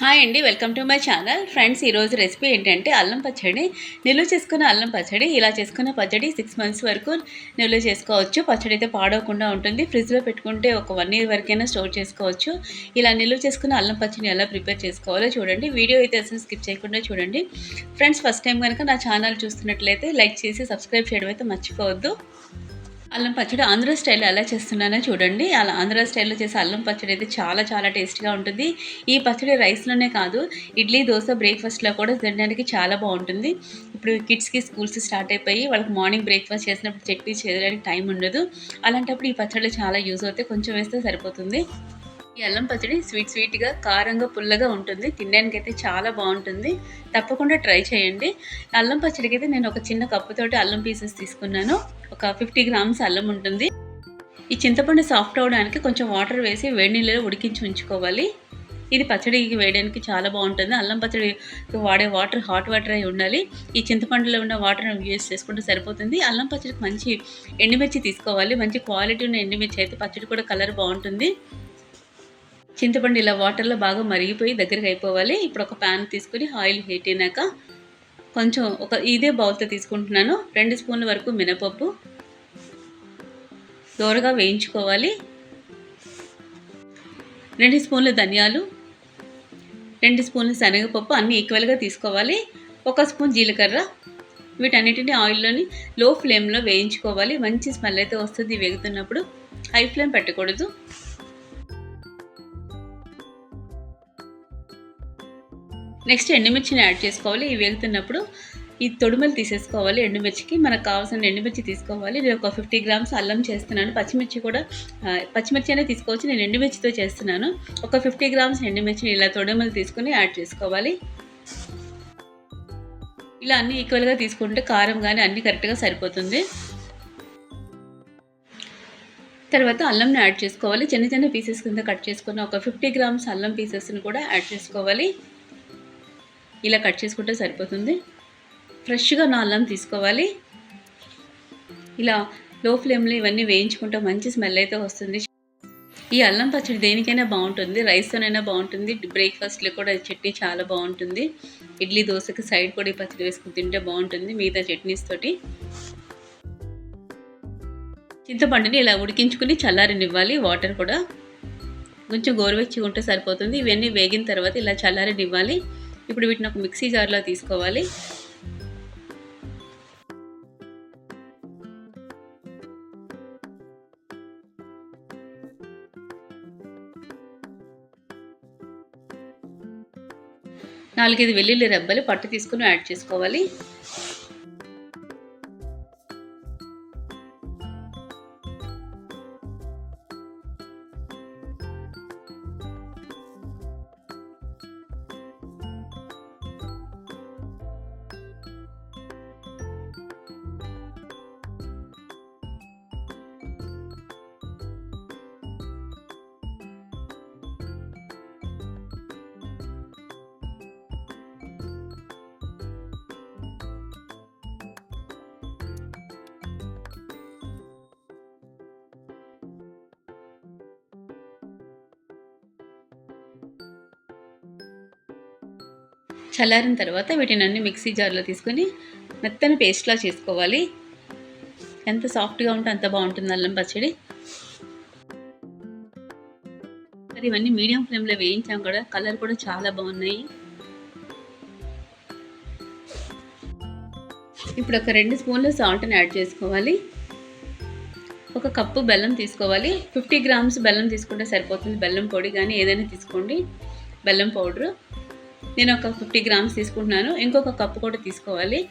Hi అండి welcome to my channel. Friends ఈరోజు recipe ఏంటంటే అల్లం పచ్చడి. నిల్వ చేసుకున్న అల్లం పచ్చడి ఇలా చేసుకున్న పచ్చడి సిక్స్ మంత్స్ వరకు నిల్వ చేసుకోవచ్చు. పచ్చడి అయితే పాడవకుండా ఉంటుంది. ఫ్రిడ్జ్లో పెట్టుకుంటే ఒక వన్ ఇయర్ వరకైనా స్టోర్ చేసుకోవచ్చు. ఇలా నిల్వ చేసుకున్న అల్లం పచ్చడిని ఎలా ప్రిపేర్ చేసుకోవాలో చూడండి. వీడియో అయితే అసలు స్కిప్ చేయకుండా చూడండి. ఫ్రెండ్స్ ఫస్ట్ టైం కనుక నా ఛానల్ చూస్తున్నట్లయితే లైక్ చేసి సబ్స్క్రైబ్ చేయడం అయితే మర్చిపోవద్దు. అల్లం పచ్చడి ఆంధ్ర స్టైల్లో ఎలా చేస్తున్నానో చూడండి. అలా ఆంధ్ర స్టైల్లో చేసే అల్లం పచ్చడి అయితే చాలా చాలా టేస్ట్గా ఉంటుంది. ఈ పచ్చడి రైస్లోనే కాదు ఇడ్లీ దోశ బ్రేక్ఫాస్ట్లో కూడా తినడానికి చాలా బాగుంటుంది. ఇప్పుడు కిడ్స్కి స్కూల్స్ స్టార్ట్ అయిపోయి వాళ్ళకి మార్నింగ్ బ్రేక్ఫాస్ట్ చేసినప్పుడు చట్నీ చేయడానికి టైం ఉండదు. అలాంటప్పుడు ఈ పచ్చడి చాలా యూజ్ అవుతాయి. కొంచెం వేస్తే సరిపోతుంది. ఈ అల్లం పచ్చడి స్వీట్ స్వీట్గా కారంగా పుల్లగా ఉంటుంది. తినడానికి అయితే చాలా బాగుంటుంది. తప్పకుండా ట్రై చేయండి. అల్లం పచ్చడికి అయితే నేను ఒక చిన్న కప్పుతోటి అల్లం పీసెస్ తీసుకున్నాను. ఒక ఫిఫ్టీ గ్రామ్స్ అల్లం ఉంటుంది. ఈ చింతపండు సాఫ్ట్ అవడానికి కొంచెం వాటర్ వేసి వేడి నీళ్ళలో ఉడికించి ఉంచుకోవాలి. ఇది పచ్చడికి వేయడానికి చాలా బాగుంటుంది. అల్లం పచ్చడి వాడే వాటర్ హాట్ వాటర్ అయి ఉండాలి. ఈ చింతపండులో ఉన్న వాటర్ యూజ్ చేసుకుంటే సరిపోతుంది. అల్లం పచ్చడికి మంచి ఎండుమిర్చి తీసుకోవాలి. మంచి క్వాలిటీ ఉన్న ఎండుమిర్చి అయితే పచ్చడి కూడా కలర్ బాగుంటుంది. చింతపండు ఇలా వాటర్లో బాగా మరిగిపోయి దగ్గరికి అయిపోవాలి. ఇప్పుడు ఒక ప్యాన్ తీసుకుని ఆయిల్ హీట్ అయినాక కొంచెం ఒక ఇదే బౌల్తో తీసుకుంటున్నాను. రెండు స్పూన్ల వరకు మినపప్పు. దోరగా వేయించుకోవాలి. రెండు స్పూన్లు ధనియాలు. రెండు స్పూన్లు శనగపప్పు అన్నీ ఈక్వల్గా తీసుకోవాలి. ఒక స్పూన్ జీలకర్ర. వీటన్నిటిని ఆయిల్లోని లో ఫ్లేమ్లో వేయించుకోవాలి. మంచి స్మెల్ అయితే వస్తుంది వేగుతున్నప్పుడు. హై ఫ్లేమ్ పెట్టకూడదు. నెక్స్ట్ ఎండుమిర్చిని యాడ్ చేసుకోవాలి. ఇవి వేగుతున్నప్పుడు ఈ తొడుమలు తీసేసుకోవాలి. ఎండుమిర్చికి మనకు కావాల్సిన ఎండుమిర్చి తీసుకోవాలి. నేను ఒక ఫిఫ్టీ గ్రామ్స్ అల్లం చేస్తున్నాను. పచ్చిమిర్చి కూడా పచ్చిమిర్చి అనేది తీసుకోవచ్చు. నేను ఎండుమిర్చితో చేస్తున్నాను. ఒక ఫిఫ్టీ గ్రామ్స్ ఎండుమిర్చిని ఇలా తొడుమలు తీసుకుని యాడ్ చేసుకోవాలి. ఇలా అన్ని ఈక్వల్గా తీసుకుంటే కారం కానీ అన్నీ కరెక్ట్గా సరిపోతుంది. తర్వాత అల్లంని యాడ్ చేసుకోవాలి. చిన్న చిన్న పీసెస్ కింద కట్ చేసుకున్న ఒక ఫిఫ్టీ గ్రామ్స్ అల్లం పీసెస్ని కూడా యాడ్ చేసుకోవాలి. ఇలా కట్ చేసుకుంటే సరిపోతుంది. ఫ్రెష్గా నా అల్లం తీసుకోవాలి. ఇలా లో ఫ్లేమ్లో ఇవన్నీ వేయించుకుంటే మంచి స్మెల్ అయితే వస్తుంది. ఈ అల్లం పచ్చడి దేనికైనా బాగుంటుంది. రైస్తోనైనా బాగుంటుంది. బ్రేక్ఫాస్ట్లో కూడా చట్నీ చాలా బాగుంటుంది. ఇడ్లీ దోశకి సైడ్ కూడా ఈ పచ్చడి వేసుకుని తింటే బాగుంటుంది మిగతా చట్నీస్ తోటి. చింతపండుని ఇలా ఉడికించుకుని చల్లారనివ్వాలి. వాటర్ కూడా. కొంచెం గోరువెచ్చి ఉంటే సరిపోతుంది. ఇవన్నీ వేగిన తర్వాత ఇలా చల్లారనివ్వాలి. ఇప్పుడు వీటిని ఒక మిక్సీ జార్లో తీసుకోవాలి. నాలుగైదు వెల్లుల్లి రెబ్బలు పట్టు తీసుకుని యాడ్ చేసుకోవాలి. చల్లారిన తర్వాత వీటిని అన్ని మిక్సీ జార్లో తీసుకొని మెత్తని పేస్ట్లా చేసుకోవాలి. ఎంత సాఫ్ట్గా ఉంటే అంత బాగుంటుంది అల్లం పచ్చడి. మరి ఇవన్నీ మీడియం ఫ్లేమ్లో వేయించాం కూడా కలర్ కూడా చాలా బాగున్నాయి. ఇప్పుడు ఒక రెండు స్పూన్ల సాల్ట్ని యాడ్ చేసుకోవాలి. ఒక కప్పు బెల్లం తీసుకోవాలి. ఫిఫ్టీ గ్రామ్స్ బెల్లం తీసుకుంటే సరిపోతుంది. బెల్లం పొడి కానీ ఏదైనా తీసుకోండి. బెల్లం పౌడరు. నేను ఒక ఫిఫ్టీ గ్రామ్స్ తీసుకుంటున్నాను. ఇంకొక కప్పు కూడా తీసుకోవాలి.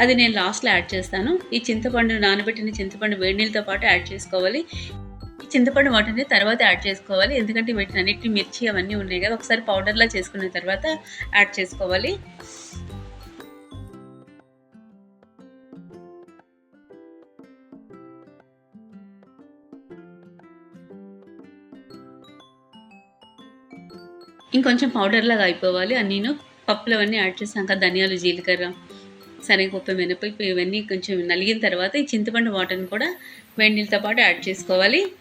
అది నేను లాస్ట్లో యాడ్ చేస్తాను. ఈ చింతపండు నానబెట్టిన చింతపండు వేడి నీళ్ళతో పాటు యాడ్ చేసుకోవాలి. ఈ చింతపండు వాటిని తర్వాత యాడ్ చేసుకోవాలి. ఎందుకంటే వీటిని అన్నిటి మిర్చి అవన్నీ ఉన్నాయి కదా ఒకసారి పౌడర్లా చేసుకున్న తర్వాత యాడ్ చేసుకోవాలి. ఇంకొంచెం పౌడర్లాగా అయిపోవాలి. అయిపోవాలి అన్నీను పప్పులు అవన్నీ యాడ్ చేసాక ధనియాలు జీలకర్ర శనగపప్పు మినపప్పు ఇవన్నీ కొంచెం నలిగిన తర్వాత ఈ చింతపండు వాటర్ని కూడా వేడి నీళ్ళతో పాటు యాడ్ చేసుకోవాలి.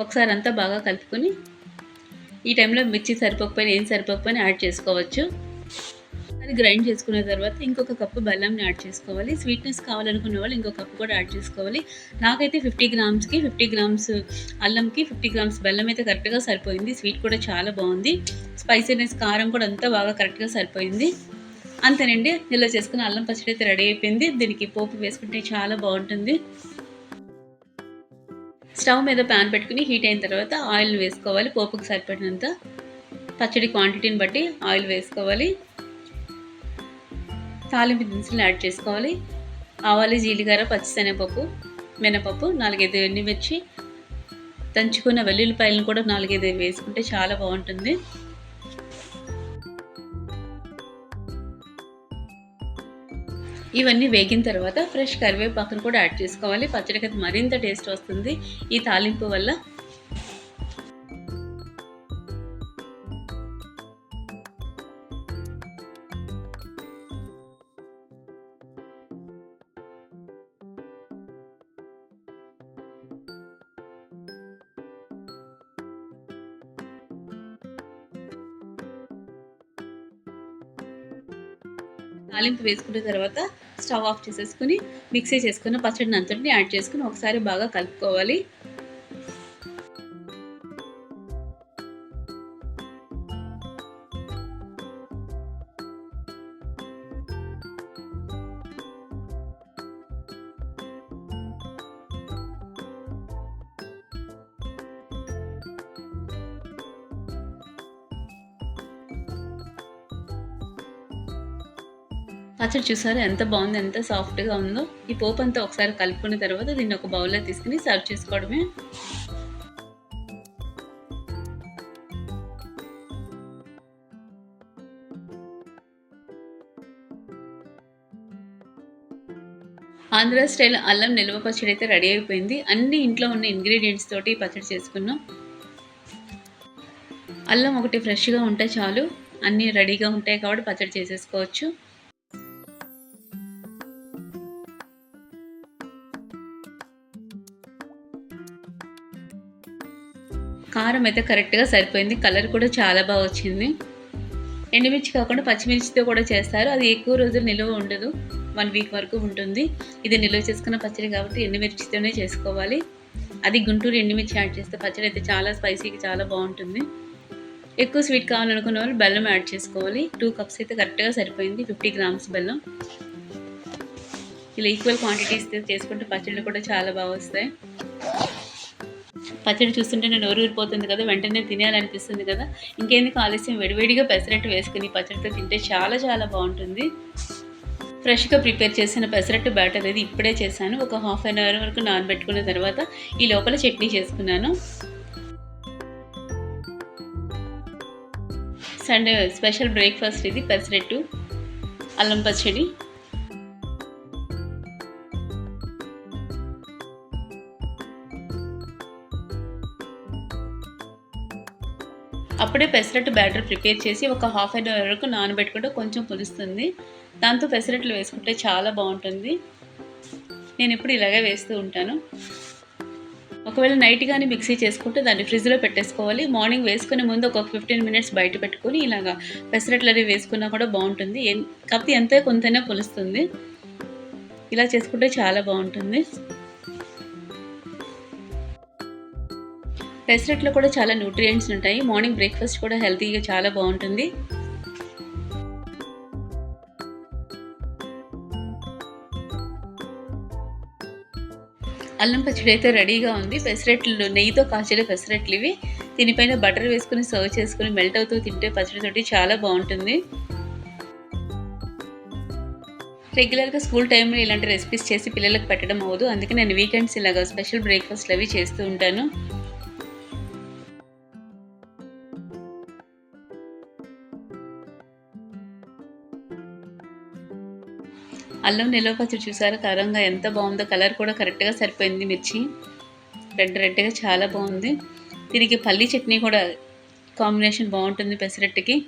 ఒకసారి అంతా బాగా కలుపుకొని ఈ టైంలో మిర్చి సరిపోకపోయినా ఏం సరిపోకపోయినా యాడ్ చేసుకోవచ్చు. అది గ్రైండ్ చేసుకున్న తర్వాత ఇంకొక కప్పు బెల్లంని యాడ్ చేసుకోవాలి. స్వీట్నెస్ కావాలనుకున్న వాళ్ళు ఇంకొక కప్పు కూడా యాడ్ చేసుకోవాలి. నాకైతే ఫిఫ్టీ గ్రామ్స్కి ఫిఫ్టీ గ్రామ్స్ అల్లంకి ఫిఫ్టీ గ్రామ్స్ బెల్లం అయితే కరెక్ట్గా సరిపోయింది. స్వీట్ కూడా చాలా బాగుంది. స్పైసీనెస్ కారం కూడా అంతా బాగా కరెక్ట్గా సరిపోయింది. అంతేనండి. నిల్వ చేసుకున్న అల్లం పచ్చడి అయితే రెడీ అయిపోయింది. దీనికి పోపు వేసుకుంటే చాలా బాగుంటుంది. స్టవ్ మీద ప్యాన్ పెట్టుకుని హీట్ అయిన తర్వాత ఆయిల్ వేసుకోవాలి. పోపుకి సరిపడినంత పచ్చడి క్వాంటిటీని బట్టి ఆయిల్ వేసుకోవాలి. తాలింపు దినుసులు యాడ్ చేసుకోవాలి. ఆవాలు జీలకర్ర పచ్చిశనగపప్పు మినపప్పు నాలుగైదు ఎండుమిర్చి దంచుకున్న వెల్లుల్లిపాయలను కూడా నాలుగైదు వేసుకుంటే చాలా బాగుంటుంది. ఇవన్నీ వేగిన తర్వాత ఫ్రెష్ కరివేపాకును కూడా యాడ్ చేసుకోవాలి. పచ్చడికి మరింత టేస్ట్ వస్తుంది. ఈ తాలింపు వల్ల తాలింపు వేసుకున్న తర్వాత స్టవ్ ఆఫ్ చేసేసుకుని మిక్సీ చేసుకున్న పచ్చడిని అంతటిని యాడ్ చేసుకుని ఒకసారి బాగా కలుపుకోవాలి. పచ్చడి చూసారా ఎంత బాగుంది ఎంత సాఫ్ట్గా ఉందో. ఈ పోపు అంతా ఒకసారి కలుపుకున్న తర్వాత దీన్ని ఒక బౌల్లో తీసుకుని సర్వ్ చేసుకోవడమే. ఆంధ్ర స్టైల్ అల్లం నిల్వ పచ్చడి అయితే రెడీ అయిపోయింది. అన్ని ఇంట్లో ఉన్న ఇంగ్రీడియంట్స్ తోటి పచ్చడి చేసుకున్నాం. అల్లం ఒకటి ఫ్రెష్గా ఉంటే చాలు. అన్నీ రెడీగా ఉంటాయి కాబట్టి పచ్చడి చేసేసుకోవచ్చు. కారం అయితే కరెక్ట్గా సరిపోయింది. కలర్ కూడా చాలా బాగా వచ్చింది. ఎండుమిర్చి కాకుండా పచ్చిమిర్చితో కూడా చేస్తారు. అది ఎక్కువ రోజులు నిల్వ ఉండదు. వన్ వీక్ వరకు ఉంటుంది. ఇది నిల్వ చేసుకున్న పచ్చడి కాబట్టి ఎండుమిర్చితోనే చేసుకోవాలి. అది గుంటూరు ఎండుమిర్చి యాడ్ చేస్తే పచ్చడి అయితే చాలా స్పైసీగా చాలా బాగుంటుంది. ఎక్కువ స్వీట్ కావాలనుకున్న వాళ్ళు బెల్లం యాడ్ చేసుకోవాలి. టూ కప్స్ అయితే కరెక్ట్గా సరిపోయింది. ఫిఫ్టీ గ్రామ్స్ బెల్లం. ఇలా ఈక్వల్ క్వాంటిటీస్ చేసుకుంటే పచ్చళ్ళు కూడా చాలా బాగా వస్తాయి. పచ్చడి చూస్తుంటే నేను నోరు ఊరిపోతుంది కదా వెంటనే తినేయాలనిపిస్తుంది కదా. ఇంకెందుకు ఆలస్యం? వేడివేడిగా పెసరట్టు వేసుకుని పచ్చడితో తింటే చాలా చాలా బాగుంటుంది. ఫ్రెష్గా ప్రిపేర్ చేసిన పెసరట్టు బ్యాటర్ అనేది ఇప్పుడే చేశాను. ఒక హాఫ్ అన్ అవర్ వరకు నానబెట్టుకున్న తర్వాత ఈ లోపల చట్నీ చేసుకున్నాను. సండే స్పెషల్ బ్రేక్ఫాస్ట్ ఇది పెసరట్టు అల్లం పచ్చడి. అప్పుడే పెసరట్టు బ్యాటర్ ప్రిపేర్ చేసి ఒక హాఫ్ అన్ అవర్ వరకు నానబెట్టుకుంటే కొంచెం పులుస్తుంది. దాంతో పెసరట్లు వేసుకుంటే చాలా బాగుంటుంది. నేను ఇప్పుడు ఇలాగే వేస్తూ ఉంటాను. ఒకవేళ నైట్ కానీ మిక్సీ చేసుకుంటే దాన్ని ఫ్రిడ్జ్లో పెట్టేసుకోవాలి. మార్నింగ్ వేసుకునే ముందు ఒక ఫిఫ్టీన్ మినిట్స్ బయట పెట్టుకొని ఇలాగా పెసరట్లు అనేవి వేసుకున్నా కూడా బాగుంటుంది. కాకపోతే ఎంతో కొంతనే పులుస్తుంది. ఇలా చేసుకుంటే చాలా బాగుంటుంది. పెసరట్లో కూడా చాలా న్యూట్రియంట్స్ ఉంటాయి. మార్నింగ్ బ్రేక్ఫాస్ట్ కూడా హెల్తీగా చాలా బాగుంటుంది. అల్లం పచ్చడి అయితే రెడీగా ఉంది. పెసరట్లు నెయ్యితో కాచిన పెసరట్లు ఇవి. దీనిపైన బటర్ వేసుకుని సర్వ్ చేసుకుని మెల్ట్ అవుతూ తింటే పచ్చడితోటి చాలా బాగుంటుంది. రెగ్యులర్గా స్కూల్ టైంలో ఇలాంటి రెసిపీస్ చేసి పిల్లలకు పెట్టడం అవ్వదు. అందుకే నేను వీకెండ్స్ ఇలాగా స్పెషల్ బ్రేక్ఫాస్ట్లు అవి చేస్తూ ఉంటాను. అల్లం నిల్వ పచ్చడి చూసారా? కారంగా ఎంత బాగుందో కలర్ కూడా కరెక్ట్గా సరిపోయింది మిర్చి. రెడ్ రెడ్గా చాలా బాగుంది. దీనికి పల్లీ చట్నీ కూడా కాంబినేషన్ బాగుంటుంది పెసరట్టుకి.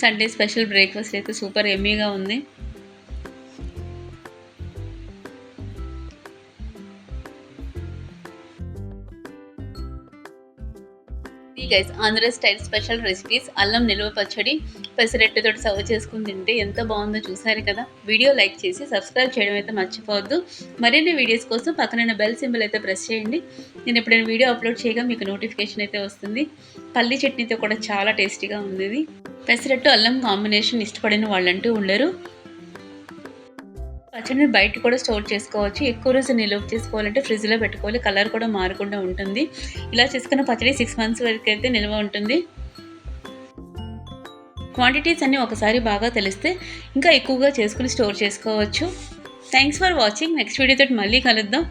సండే స్పెషల్ బ్రేక్ఫాస్ట్ అయితే సూపర్ ఎమ్మీగా ఉంది. Guys Andhra style special recipes అల్లం నిల్వ పచ్చడి పెసరెట్టుతో సర్వ్ చేసుకుని తింటే ఎంత బాగుందో చూసారు కదా? వీడియో లైక్ చేసి సబ్స్క్రైబ్ చేయడం అయితే మర్చిపోవద్దు. మరిన్ని వీడియోస్ కోసం పక్కనైన బెల్ సింబల్ అయితే ప్రెస్ చేయండి. నేను ఎప్పుడైనా వీడియో అప్లోడ్ చేయగా మీకు నోటిఫికేషన్ అయితే వస్తుంది. పల్లి చట్నీతో కూడా చాలా టేస్టీగా ఉంది పెసరెట్టు పెసరట్టు అల్లం కాంబినేషన్ ఇష్టపడిన వాళ్ళంటూ ఉండరు. పచ్చడిని బయట కూడా స్టోర్ చేసుకోవచ్చు. ఎక్కువ రోజు నిల్వ చేసుకోవాలంటే ఫ్రిడ్జ్లో పెట్టుకోవాలి. కలర్ కూడా మారకుండా ఉంటుంది. ఇలా చేసుకున్న పచ్చడి సిక్స్ మంత్స్ వరకు అయితే నిల్వ ఉంటుంది. క్వాంటిటీస్ అన్నీ ఒకసారి బాగా తెలిస్తే ఇంకా ఎక్కువగా చేసుకుని స్టోర్ చేసుకోవచ్చు. థ్యాంక్స్ ఫర్ వాచింగ్ నెక్స్ట్ వీడియోతో మళ్ళీ కలుద్దాం.